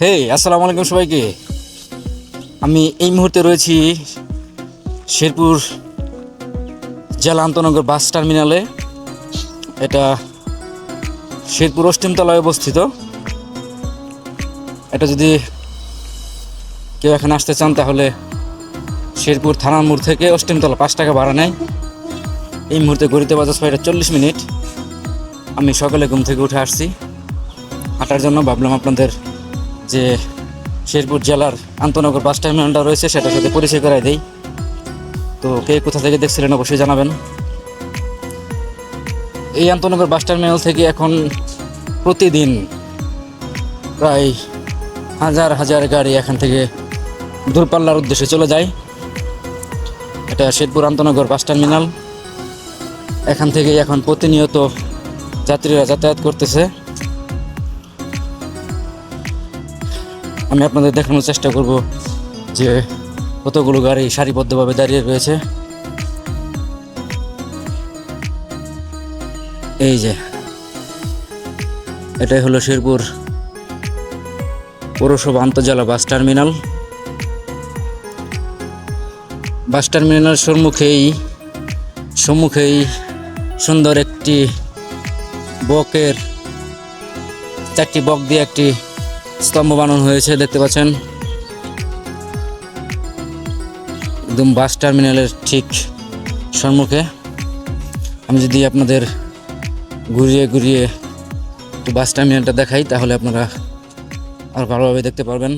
হে আসসালামু আলাইকুম সবাইকে। আমি এই মুহূর্তে রয়েছি শেরপুর জেলা আন্তনগর বাস টার্মিনালে। এটা শেরপুর অষ্টিমতলায় অবস্থিত। এটা যদি কেউ এখানে আসতে চান, তাহলে শেরপুর থানার মোড় থেকে অষ্টিমতলা পাঁচ টাকা ভাড়া নেয়। এই মুহূর্তে গড়িতে বাজার ছয়টা চল্লিশ মিনিট। আমি সকালে ঘুম থেকে উঠে আসছি। হাঁটার জন্য ভাবলাম আপনাদের যে শেরপুর জেলার আন্তনগর বাস টার্মিনালটা রয়েছে, সেটার সাথে পরিচয় করাই দেই। তো কে কোথা থেকে দেখছিলেন অবশ্যই জানাবেন। এই আন্তনগর বাস টার্মিনাল থেকে এখন প্রতিদিন প্রায় হাজার হাজার গাড়ি এখান থেকে দূরপাল্লার উদ্দেশ্যে চলে যায়। এটা শেরপুর আন্তনগর বাস টার্মিনাল এখান থেকে এখন প্রতিনিয়ত যাত্রীরা যাতায়াত করতেছে। আমি আপনাদের দেখানোর চেষ্টা করব যে কতগুলো গাড়ি সারিবদ্ধভাবে দাঁড়িয়ে রয়েছে। এই যে, এটাই হলো শেরপুর পৌরসভা আন্তর্জেলা বাস টার্মিনাল। বাস টার্মিনাল সম্মুখেই সম্মুখেই সুন্দর একটি বকের, চারটি বক দিয়ে একটি স্তম্ভ বানানো হয়েছে, দেখতে পাচ্ছেন? একদম বাস টার্মিনালের ঠিক সম্মুখে। আমি যদি আপনাদের ঘুরিয়ে ঘুরিয়ে একটু বাস টার্মিনালটা দেখাই, তাহলে আপনারা আর ভালোভাবে দেখতে পারবেন।